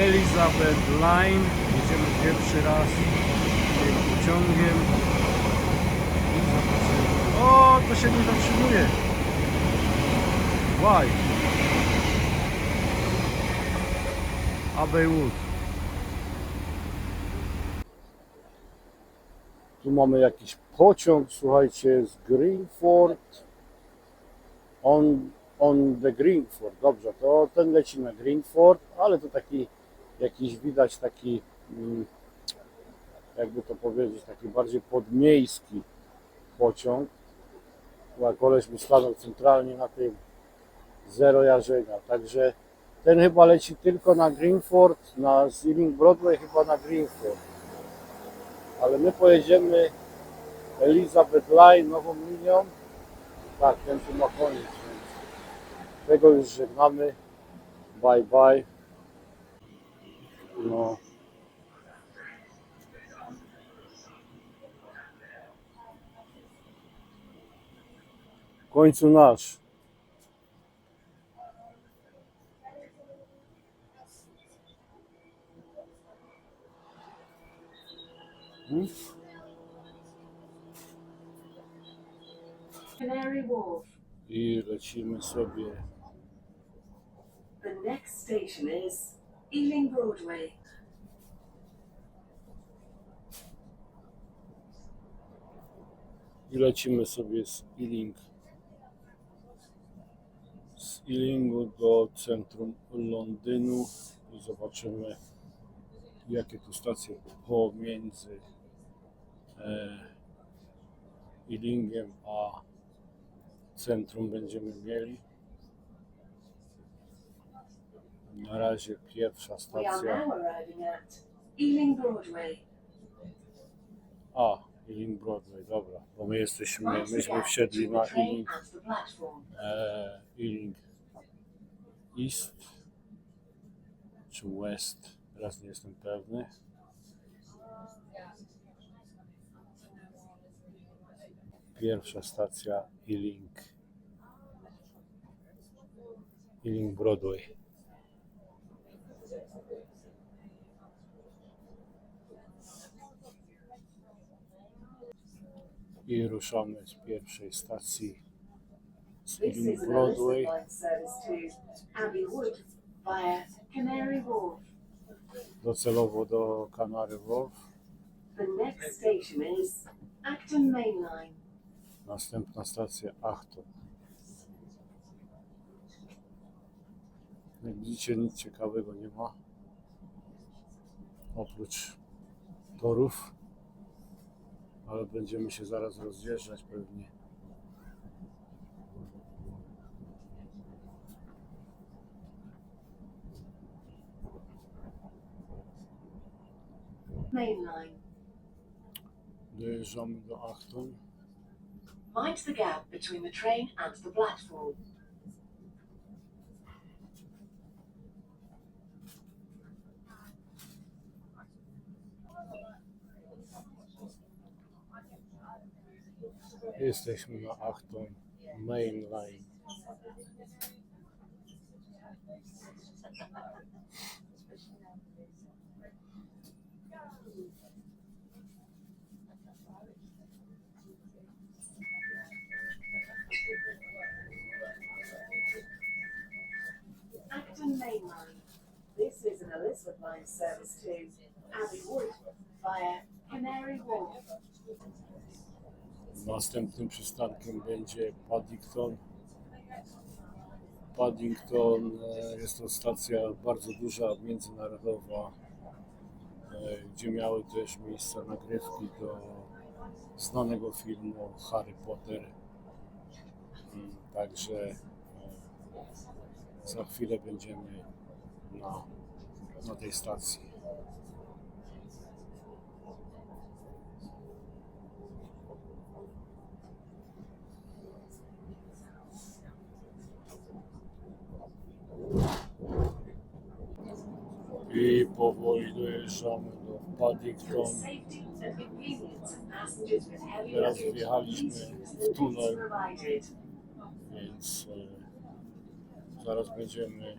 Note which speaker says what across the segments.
Speaker 1: Elizabeth Line. Jedziemy pierwszy raz tym pociągiem. O, to się nie zatrzymuje. Why? Abbey Wood. Tu mamy jakiś pociąg, słuchajcie, z Greenford on, on the Greenford. Dobrze, to ten leci na Greenford, ale to taki jakiś widać taki, mm, jakby to powiedzieć, taki bardziej podmiejski pociąg. Chyba koleś mi stanął centralnie na tym zero jarzenia, także ten chyba leci tylko na Greenford, na Ealing Broadway chyba na Greenford. Ale my pojedziemy Elizabeth Line, nową linią. Tak, ten tu ma koniec, tego już żegnamy. Bye bye. No. W końcu nasz. Hmm?
Speaker 2: Canary Wharf.
Speaker 1: I lecimy sobie.
Speaker 2: The next station is Ealing Broadway.
Speaker 1: I lecimy sobie z Ealing. Z Ealingu do centrum Londynu i zobaczymy jakie tu stacje pomiędzy e, Ealingiem a centrum będziemy mieli. Na razie pierwsza
Speaker 2: We are
Speaker 1: stacja.
Speaker 2: now arriving at Ealing Broadway.
Speaker 1: A, Ealing Broadway, dobra, bo my jesteśmy, myśmy wsiedli na
Speaker 2: the train
Speaker 1: Ealing
Speaker 2: and the platform.
Speaker 1: e, Ealing East czy West, teraz nie jestem pewny. Pierwsza stacja Ealing Ealing Broadway. I ruszamy z pierwszej stacji z
Speaker 2: an
Speaker 1: Broadway. Docelowo do Canary Wharf. Następna stacja Achtung. Jak widzicie, nic ciekawego nie ma. Oprócz torów. Ale będziemy się zaraz rozjeżdżać pewnie.
Speaker 2: Main Line.
Speaker 1: Dojeżdżamy do Achtung.
Speaker 2: Mind the gap between the train and the platform.
Speaker 1: Jesteśmy na Achtung Main Line.
Speaker 2: Acton Main Line. This is an Elizabeth line service to Abbey Wood via Canary Wharf.
Speaker 1: Następnym przystankiem będzie Paddington. Paddington e, jest to stacja bardzo duża, międzynarodowa, e, gdzie miały też miejsce nagrywki do znanego filmu Harry Potter. Mm, Także e, za chwilę będziemy na, na tej stacji. I powoli dojeżdżamy do Paddington. Teraz wjechaliśmy w tunel. Więc Zaraz będziemy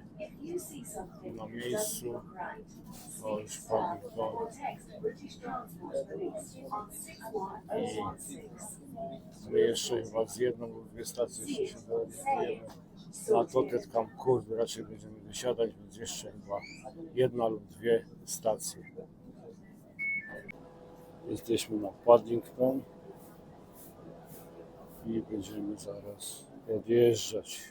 Speaker 1: na miejscu.
Speaker 2: look right,
Speaker 1: O,
Speaker 2: speak
Speaker 1: już
Speaker 2: to
Speaker 1: Paddington.
Speaker 2: 61016.
Speaker 1: My jeszcze chyba z jedną lub dwie stacje jeszcze się dowiedziemy. Na Tottenham Court raczej będziemy wysiadać, więc jeszcze chyba jedna lub dwie stacje. Jesteśmy na Paddington i będziemy zaraz odjeżdżać.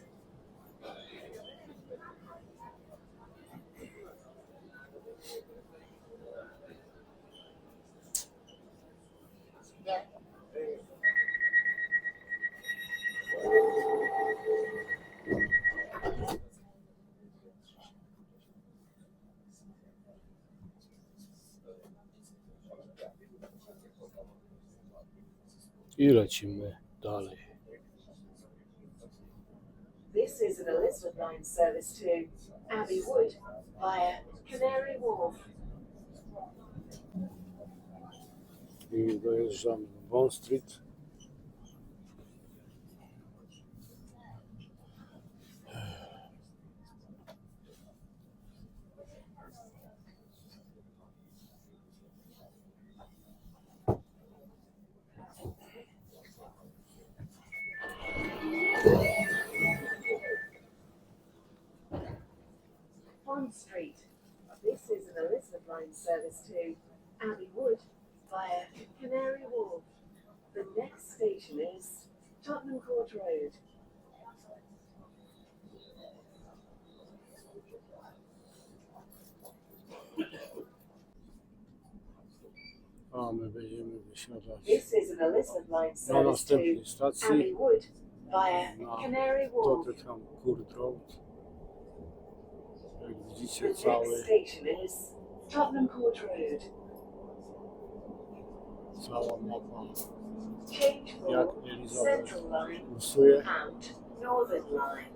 Speaker 1: I lecimy dalej.
Speaker 2: This is an Elizabeth line service to Abbey Wood via Canary Wharf.
Speaker 1: I dojeżdżamy na Bond
Speaker 2: line service to Abbey Wood via Canary Wharf. The next station is Tottenham Court Road.
Speaker 1: A my będziemy wysiadać
Speaker 2: This is an Elizabeth line service to
Speaker 1: następnej
Speaker 2: Abbey. Wood via
Speaker 1: No.
Speaker 2: Canary Wharf.
Speaker 1: Tottenham Court Road. Jak
Speaker 2: The next station is Tottenham Court Road.
Speaker 1: mapa
Speaker 2: Change for
Speaker 1: Elizabeth
Speaker 2: Central Line
Speaker 1: kursuje.
Speaker 2: and Northern Line.